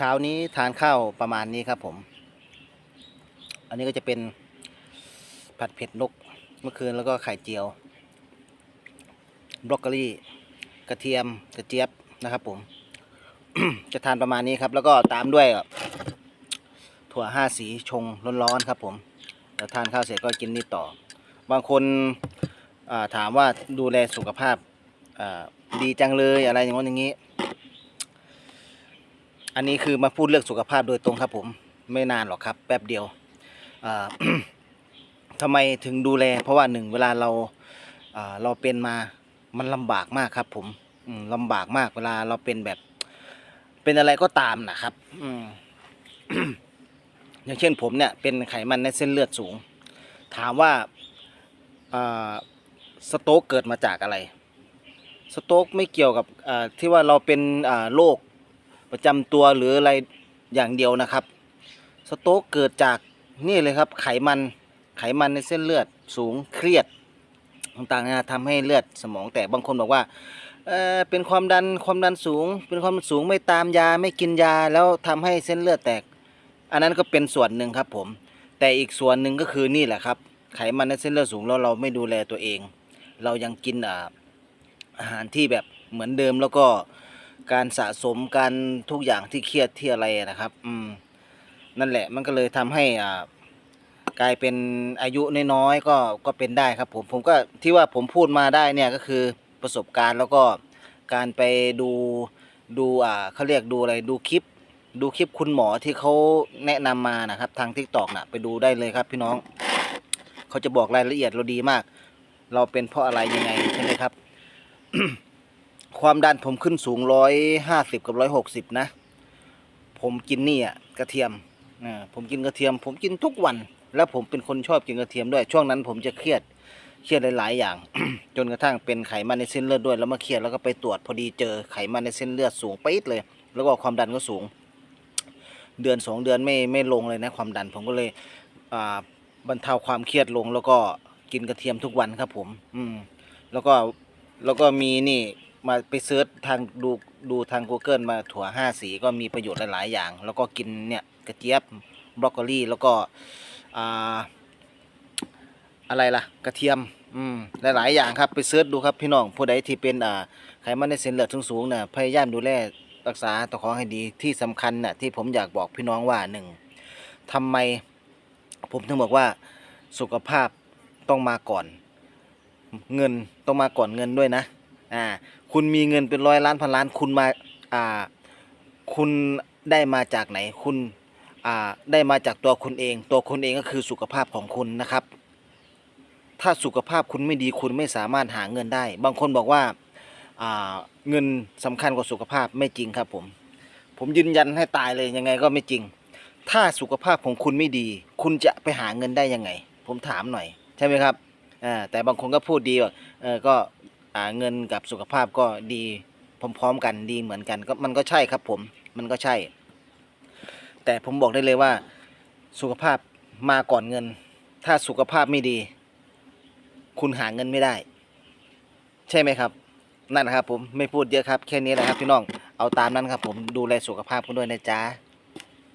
เช้านี้ทานข้าวประมาณนี้ครับผม อันนี้ก็จะเป็นผัดเผ็ดนกเมื่อคืนแล้วก็ไข่เจียว บรอกโคลีกระเทียมกระเจี๊ยบนะครับผม จะทานประมาณนี้ครับ แล้วก็ตามด้วยถั่วห้าสีชงร้อนๆครับผมแล้วทานข้าวเสร็จก็กินนี่ต่อ บางคนาถามว่าดูแลสุขภาพาดีจังเลยอะไรอย่างนู้อย่างนี้ อันนี้คือมาพูดเรื่องสุขภาพโดยตรงครับผมไม่นานหรอกครับ แป๊บเดียวอ่าทำไมถึงดูแล เพราะว่าหนึ่งเวลาเราเราเป็นมามันลำบากมากครับ ผมอืมลำบากมากเวลาเราเป็นแบบ เป็นอะไรก็ตามนะครับอย่างเช่นผมเนี่ยเป็นไขมันในเส้นเลือดสูง ถามว่าสโต๊กเกิดมาจากอะไร สโต๊กไม่เกี่ยวกับที่ว่าเราเป็นโรค ประจำตัวหรืออะไรอย่างเดียวนะครับ สโต๊กเกิดจากนี่เลยครับไขมันไขมันในเส้นเลือดสูงเครียดต่างๆนะทำให้เลือดสมองแตกบางคนบอกว่าเออเป็นความดันความดันสูง เป็นความดันสูงไม่ตามยาไม่กินยาแล้วทำให้เส้นเลือดแตก อันนั้นก็เป็นส่วนหนึ่งครับผม แต่อีกส่วนหนึ่งก็คือนี่แหละครับ ไขมันในเส้นเลือดสูงแล้วเราไม่ดูแลตัวเอง เรายังกินอาหารที่แบบเหมือนเดิมแล้วก็ การสะสมการทุกอย่างที่เครียดที่อะไรนะครับ อืม นั่นแหละมันก็เลยทำให้อ่ากลายเป็นอายุน้อยๆก็ก็เป็นได้ครับ ผมผมก็ที่ว่าผมพูดมาได้เนี่ยก็คือประสบการณ์แล้วก็การไปดูดูอ่าเขาเรียกดูอะไรดูคลิป ดูคลิปคุณหมอที่เขาแนะนำมานะครับ ทางทิกตอกนะไปดูได้เลยครับ พี่น้องเขาจะบอกรายละเอียดเราดีมาก เราเป็นเพราะอะไรยังไงใช่ไหมครับ ความดันผมขึ้นสูงร้อยห้าสิบกับร้อยหกสิบนะ ผมกินนี่อะกระเทียมอ่าผมกินกระเทียม ผมกินทุกวัน แล้วผมเป็นคนชอบกินกระเทียมด้วย ช่วงนั้นผมจะเครียดเครียดหลาย ๆ อย่าง จนกระทั่งเป็นไขมันในเส้นเลือดด้วย แล้วมาเครียดแล้วก็ไปตรวจพอดีเจอไขมันในเส้นเลือดสูงปี๊ดเลย แล้วก็ความดันก็สูง เดือนสองเดือนไม่ไม่ลงเลยนะความดัน ผมก็เลยอ่าบรรเทาความเครียดลง แล้วก็กินกระเทียมทุกวันครับผม อืม แล้วก็แล้วก็มีนี่ มาไปเซิร์ชทางดูดูทาง Google มาถั่วห้าสีก็มีประโยชน์หลาย ๆ อย่าง แล้วก็กินเนี่ยกระเจี๊ยบบรอกโคลีแล้วก็อ่าอะไรล่ะ กระเทียมอืมหลาย ๆ อย่างครับไปเซิร์ชดูครับพี่น้องผู้ใดที่เป็นอ่าไขมันในเส้นเลือดสูงๆเนี่ยพยายามดูแลรักษาตัวของให้ดีที่สำคัญน่ะที่ผมอยากบอกพี่น้องว่าหนึ่งทำไมผมถึงบอกว่าสุขภาพต้องมาก่อน เงินต้องมาก่อนเงินด้วยนะ อ่าคุณมีเงินเป็นร้อยล้านพันล้าน คุณมาอ่าคุณได้มาจากไหนคุณอ่าได้มาจากตัวคุณเอง ตัวคุณเองก็คือสุขภาพของคุณนะครับ ถ้าสุขภาพคุณไม่ดีคุณไม่สามารถหาเงินได้ บางคนบอกว่าอ่าเงินสำคัญกว่าสุขภาพไม่จริงครับผมผมยืนยันให้ตายเลยยังไงก็ไม่จริง ถ้าสุขภาพของคุณไม่ดี คุณจะไปหาเงินได้ยังไง ผมถามหน่อย ใช่ไหมครับอ่าแต่บางคนก็พูดดีว่าเออก็ เงินกับสุขภาพก็ดีพร้อมๆกันดีเหมือนกันก็มันก็ใช่ครับผมมันก็ใช่ แต่ผมบอกได้เลยว่าสุขภาพมาก่อนเงิน ถ้าสุขภาพไม่ดี คุณหาเงินไม่ได้ ใช่ไหมครับ นั่นนะครับผมไม่พูดเยอะครับแค่นี้แหละครับพี่น้องเอาตามนั้นครับผมดูแลสุขภาพคุณด้วยนะจ๊ะ